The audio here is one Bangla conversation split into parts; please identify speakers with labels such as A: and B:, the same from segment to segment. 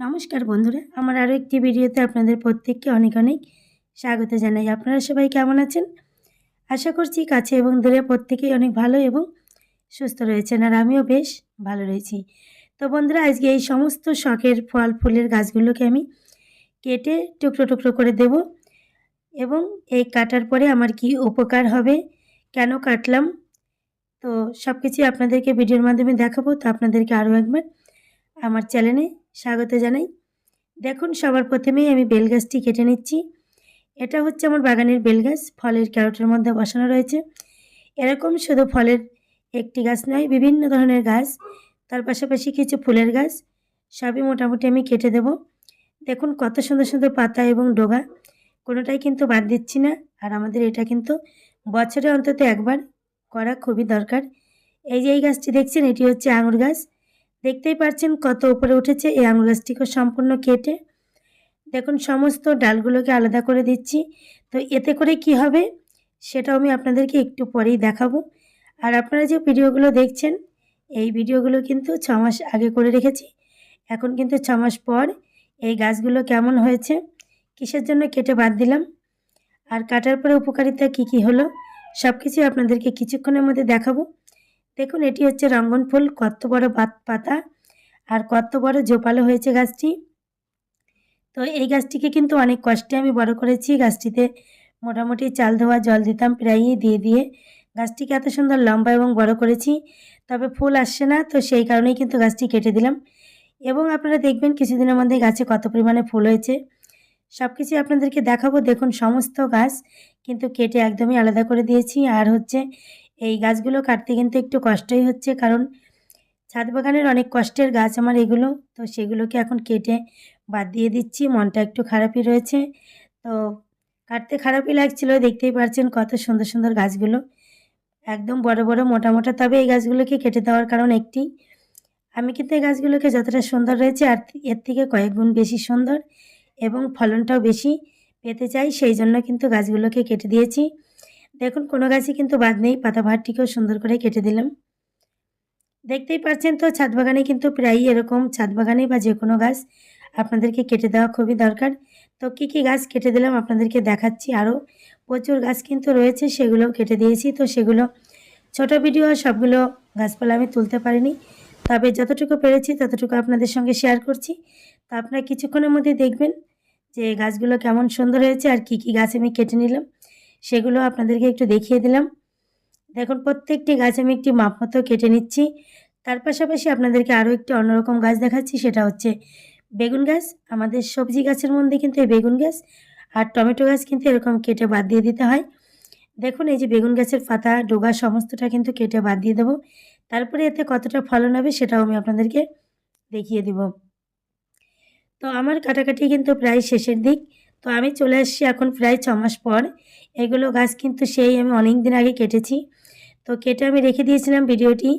A: নমস্কার বন্ধুরা, আমার আরও একটি ভিডিওতে আপনাদের প্রত্যেককে অনেক অনেক স্বাগত জানাই। আপনারা সবাই কেমন আছেন? আশা করছি কাছে এবং দূরে প্রত্যেকেই অনেক ভালো এবং সুস্থ রয়েছেন আর আমিও বেশ ভালো রয়েছি। তো বন্ধুরা, আজকে এই সমস্ত শখের ফল, ফুলের গাছগুলোকে আমি কেটে টুকরো টুকরো করে দেব এবং এই কাটার পরে আমার কি উপকার হবে, কেন কাটলাম, তো সব কিছুই আপনাদেরকে ভিডিওর মাধ্যমে দেখাবো। তো আপনাদেরকে আরও একবার আমার চ্যানেলে স্বাগত জানাই। দেখুন, সবার প্রথমেই আমি বেলগাছটি কেটে নিচ্ছি। এটা হচ্ছে আমার বাগানের বেলগাছ ফলের ক্যারোটের মধ্যে বসানো রয়েছে। এরকম শুধু ফলের একটি গাছ নয়, বিভিন্ন ধরনের গাছ, তার পাশাপাশি কিছু ফুলের গাছ, সবই মোটামুটি আমি কেটে দেব। দেখুন, কত সুন্দর সুন্দর পাতা এবং ডোগা, কোনোটাই কিন্তু বাদ দিচ্ছি না। আর আমাদের এটা কিন্তু বছরে অন্তত একবার করা খুবই দরকার। এই যে এই গাছটি দেখছেন, এটি হচ্ছে আঙুর গাছ। দেখতেই পাচ্ছেন কত উপরে উঠেছে এই আঙুর গাছটিকে সম্পূর্ণ কেটে। দেখুন, সমস্ত ডালগুলোকে আলাদা করে দিচ্ছি। তো এতে করে কি হবে সেটাও আমি আপনাদেরকে একটু পরেই দেখাবো। আর আপনারা যে ভিডিওগুলো দেখছেন, এই ভিডিওগুলো কিন্তু ছ মাস আগে করে রেখেছি। এখন কিন্তু ছ মাস পর এই গাছগুলো কেমন হয়েছে, কিসের জন্য কেটে বাদ দিলাম, আর কাটার পরে উপকারিতা কি কি হলো সব কিছু আপনাদেরকে কিছুক্ষণের মধ্যে দেখাবো। দেখুন, এটি হচ্ছে রঙ্গন ফুল, কত বড় পাতা আর কত বড় জোপালো হয়েছে গাছটি। তো এই গাছটিকে কিন্তু অনেক কষ্টে আমি বড় করেছি। গাছটিতে মোটামুটি চাল ধোয়া, জল দিতাম প্রায়ই দিয়ে দিয়ে। গাছটিকে এত সুন্দর লম্বা এবং বড় করেছি, তবে ফুল আসছে না, তো সেই কারণেই কিন্তু গাছটি কেটে দিলাম। এবং আপনারা দেখবেন কিছুদিনের মধ্যে গাছে কত পরিমাণে ফুল হয়েছে। সব কিছুই আপনাদেরকে দেখাবো। দেখুন, সমস্ত গাছ কিন্তু কেটে একদমই আলাদা করে দিয়েছি। আর হচ্ছে এই গাছগুলো কাটতে কিন্তু একটু কষ্টই হচ্ছে, কারণ ছাদ বাগানের অনেক কষ্টের গাছ আমার এগুলো। তো সেগুলোকে এখন কেটে বাদ দিয়ে দিচ্ছি, মনটা একটু খারাপই রয়েছে। তো কাটতে খারাপই লাগছিল, দেখতেই পারছেন কত সুন্দর সুন্দর গাছগুলো। একদম বড় বড়, মোটা মোটা, তবে এই গাছগুলোকে কেটে দেওয়ার কারণ একটি। আমি কিন্তু এই গাছগুলোকে যতটা সুন্দর রয়েছে, আর এর থেকে কয়েক গুণ বেশি সুন্দর এবং ফলনটাও বেশি পেতে চাই, সেই জন্য কিন্তু গাছগুলোকে কেটে দিয়েছি। দেখুন, কোনো গাছই কিন্তু বাদ নেই। পাতা ভাতটিকেও সুন্দর করে কেটে দিলাম। দেখতেই পাচ্ছেন তো, ছাদ বাগানে কিন্তু প্রায়ই এরকম ছাদ বাগানে বা যে কোনো গাছ আপনাদেরকে কেটে দেওয়া খুবই দরকার। তো কী কী গাছ কেটে দিলাম আপনাদেরকে দেখাচ্ছি আরও। প্রচুর গাছ কিন্তু রয়েছে, সেগুলোও কেটে দিয়েছি। তো সেগুলো ছোট ভিডিও, সবগুলো গাছপালা আমি তুলতে পারিনি। তবে যতটুকু পেরেছি ততটুকু আপনাদের সঙ্গে শেয়ার করছি। তো আপনারা কিছুক্ষণের মধ্যে দেখবেন যে গাছগুলো কেমন সুন্দর হয়েছে আর কি কি গাছ আমি কেটে নিলাম। সেগুলো আপনাদেরকে একটু দেখিয়ে দিলাম। দেখুন, প্রত্যেকটি গাছ আমি একটি মাপ মতো কেটে নিচ্ছি। তার পাশাপাশি আপনাদেরকে আরও একটি অন্যরকম গাছ দেখাচ্ছি, সেটা হচ্ছে বেগুন গাছ। আমাদের সবজি গাছের মধ্যে কিন্তু এই বেগুন গাছ আর টমেটো গাছ কিন্তু এরকম কেটে বাদ দিয়ে দিতে হয়। দেখুন, এই যে বেগুন গাছের পাতা, ডোগা সমস্তটা কিন্তু কেটে বাদ দিয়ে দেবো। তারপরে এতে কতটা ফলন হবে সেটাও আমি আপনাদেরকে দেখিয়ে দিব। তো আমার কাটাকাটি কিন্তু প্রায় শেষের দিক। তো আমি চলে আসছি এখন প্রায় ছ মাস পর। এগুলো গাছ কিন্তু সেই আমি অনেক দিন আগে কেটেছি। তো কেটে আমি রেখে দিয়েছিলাম ভিডিওটি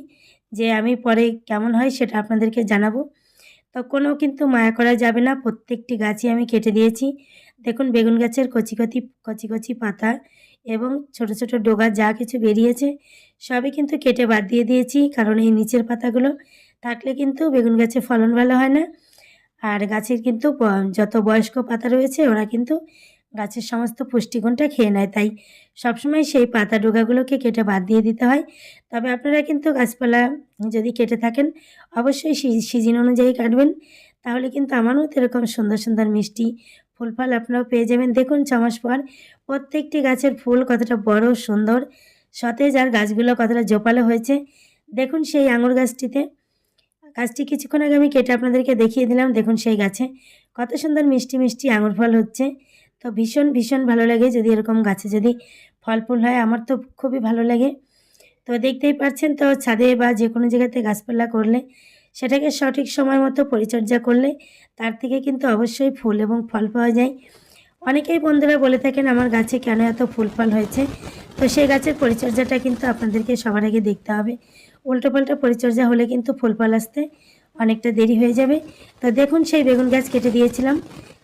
A: যে আমি পরে কেমন হয় সেটা আপনাদেরকে জানাব। তো কোনো কিন্তু মায়া করা যাবে না, প্রত্যেকটি গাছই আমি কেটে দিয়েছি। দেখুন, বেগুন গাছের কচি কচি কচি কচি পাতা এবং ছোট ছোট ডোগা যা কিছু বেরিয়েছে, সবই কিন্তু কেটে বাদ দিয়ে দিয়েছি। কারণ এই নিচের পাতাগুলো থাকলে কিন্তু বেগুন গাছে ফলন ভালো হয় না। আর গাছের কিন্তু যত বয়স্ক পাতা রয়েছে, ওরা কিন্তু গাছের সমস্ত পুষ্টিগুণটা খেয়ে নেয়। তাই সবসময় সেই পাতা ডোগাগুলোকে কেটে বাদ দিয়ে দিতে হয়। তবে আপনারা কিন্তু গাছপালা যদি কেটে থাকেন, অবশ্যই সিজন অনুযায়ী কাটবেন। তাহলে কিন্তু আমারও এরকম সুন্দর সুন্দর মিষ্টি ফুল ফল আপনারাও পেয়ে যাবেন। দেখুন ছমাস পর প্রত্যেকটি গাছের ফুল কতটা বড়, সুন্দর, সতেজ, আর গাছগুলো কতটা জোপালো হয়েছে। দেখুন সেই আঙুর গাছটিতে। গাছটি কিছুক্ষণ আগে আমি কেটে আপনাদেরকে দেখিয়ে দিলাম। দেখুন সেই গাছে কত সুন্দর মিষ্টি মিষ্টি আঙুর ফল হচ্ছে। তো ভীষণ ভীষণ ভালো লাগে যদি এরকম গাছে যদি ফল ফুল হয়। আমার তো খুবই ভালো লাগে। তো দেখতেই পাচ্ছেন তো ছাদে বা যে কোনো জায়গাতে গাছপালা করলে সেটাকে সঠিক সময় মতো পরিচর্যা করলে তার থেকে কিন্তু অবশ্যই ফুল এবং ফল পাওয়া যায়। অনেকেই বন্ধুরা বলে থাকেন, আমার গাছে কেন এত ফুল ফল হয়েছে? তো সেই গাছের পরিচর্যাটা কিন্তু আপনাদেরকে সবার আগে দেখতে হবে। উল্টোপাল্টা পরিচর্যা হলে কিন্তু ফুল ফল আসতে অনেকটা দেরি হয়ে যাবে। তো দেখুন, সেই বেগুন গাছ কেটে দিয়েছিলাম।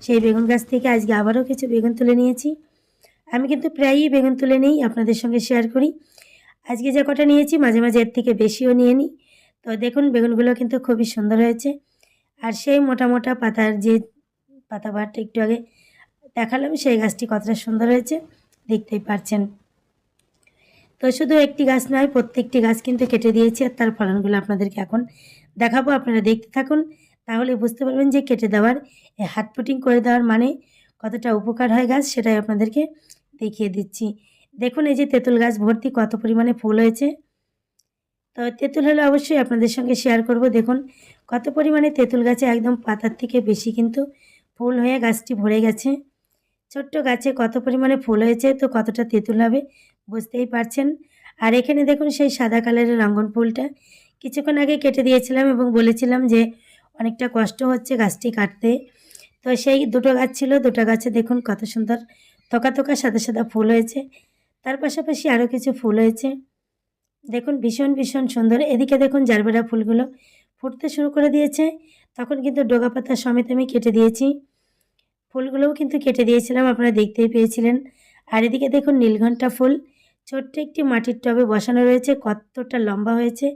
A: সেই বেগুন গাছ থেকে আজকে আবারও কিছু বেগুন তুলে নিয়েছি। আমি কিন্তু প্রায়ই বেগুন তুলে নিই, আপনাদের সঙ্গে শেয়ার করি। আজকে যে কটা নিয়েছি, মাঝে মাঝে এর থেকে বেশিও নিয়ে নিই। তো দেখুন, বেগুনগুলো কিন্তু খুবই সুন্দর হয়েছে। আর সেই মোটা মোটা পাতার যে পাতা বারটা একটু আগে দেখালাম, সেই গাছটি কতটা সুন্দর হয়েছে, দেখতেই পারছেন। তো শুধু একটি গাছ নয়, প্রত্যেকটি গাছ কিন্তু কেটে দিয়েছি আর তার ফলনগুলো আপনাদেরকে এখন দেখাবো। আপনারা দেখতে থাকুন, তাহলে বুঝতে পারবেন যে কেটে দেওয়ার হাত পুটিং করে দেওয়ার মানে কতটা উপকার হয় গাছ, সেটাই আপনাদেরকে দেখিয়ে দিচ্ছি। দেখুন, এই যে তেঁতুল গাছ ভর্তি কত পরিমাণে ফুল হয়েছে। তো তেঁতুল হলে অবশ্যই আপনাদের সঙ্গে শেয়ার করব। দেখুন, কত পরিমাণে তেঁতুল গাছে একদম পাতার থেকে বেশি কিন্তু ফুল হয়ে গাছটি ভরে গেছে। ছোট্ট গাছে কত পরিমাণে ফুল হয়েছে, তো কতটা তেঁতুল হবে বুঝতেই পারছেন। আর এখানে দেখুন সেই সাদা কালারের রঙ্গন ফুলটা। কিছুক্ষণ আগে কেটে দিয়েছিলাম এবং বলেছিলাম যে অনেকটা কষ্ট হচ্ছে গাছটি কাটতে। তো সেই দুটো গাছ ছিল, দুটো গাছে দেখুন কত সুন্দর থোকা থোকা সাদা সাদা ফুল হয়েছে। তার পাশাপাশি আরও কিছু ফুল হয়েছে। দেখুন ভীষণ ভীষণ সুন্দর। এদিকে দেখুন জারবেরা ফুলগুলো ফুটতে শুরু করে দিয়েছে। তখন কিন্তু ডোগা পাতা সমেত আমি কেটে দিয়েছি। ফুলগুলোও কিন্তু কেটে দিয়েছিলাম, আপনারা দেখতেই পেয়েছিলেন। আর এদিকে দেখুন নীলঘণ্টা ফুল। ছোট্ট একটি মাটির টবে বসানো রয়েছে, কতটা লম্বা হয়েছে।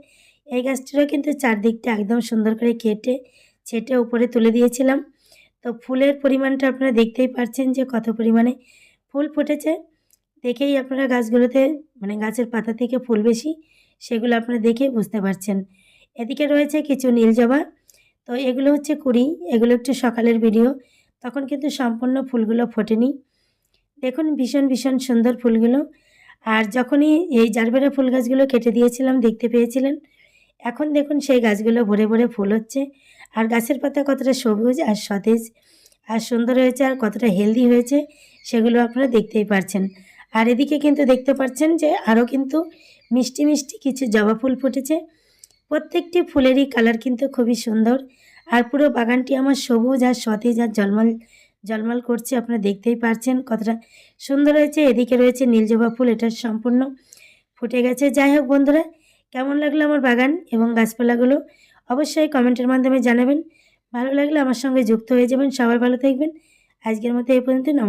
A: এই গাছটিরও কিন্তু চারদিকটা একদম সুন্দর করে কেটে ছেটে উপরে তুলে দিয়েছিলাম। তো ফুলের পরিমাণটা আপনারা দেখতেই পাচ্ছেন যে কত পরিমাণে ফুল ফুটেছে। দেখেই আপনারা গাছগুলোতে মানে গাছের পাতা থেকে ফুল বেশি, সেগুলো আপনারা দেখে বুঝতে পারছেন। এদিকে রয়েছে কিছু নীল জবা। তো এগুলো হচ্ছে কুড়ি, এগুলো একটু সকালের ভিডিও। তখন কিন্তু সম্পূর্ণ ফুলগুলো ফোটেনি। দেখুন, ভীষণ ভীষণ সুন্দর ফুলগুলো। আর যখনই এই জারবেরা ফুল গাছগুলো কেটে দিয়েছিলাম, দেখতে পেয়েছিলেন? এখন দেখুন সেই গাছগুলো ভরে ভরে ফুল হচ্ছে। আর গাছের পাতা কতটা সবুজ আর সতেজ আর সুন্দর হয়েছে আর কতটা হেলদি হয়েছে, সেগুলো আপনারা দেখতেই পারছেন। আর এদিকে কিন্তু দেখতে পাচ্ছেন যে আরও কিন্তু মিষ্টি মিষ্টি কিছু জবা ফুল ফুটেছে। প্রত্যেকটি ফুলেরই কালার কিন্তু খুবই সুন্দর। আর পুরো বাগানটি আমার সবুজ আর সতেজ আর জলমল জলমল করছে, আপনারা দেখতেই পারছেন কতটা সুন্দর হয়েছে। এদিকে রয়েছে নীলজবা ফুল, এটা সম্পূর্ণ ফুটে গেছে। যাই হোক বন্ধুরা, কেমন লাগল আমার বাগান এবং গাছপালাগুলো? অবশ্যই কমেন্টের মাধ্যমে জানাবেন। ভালো লাগলে আমার সঙ্গে যুক্ত হয়ে যাবেন। সবাই ভালো থাকবেন। আজকের মতো এই পর্যন্ত নমস্কার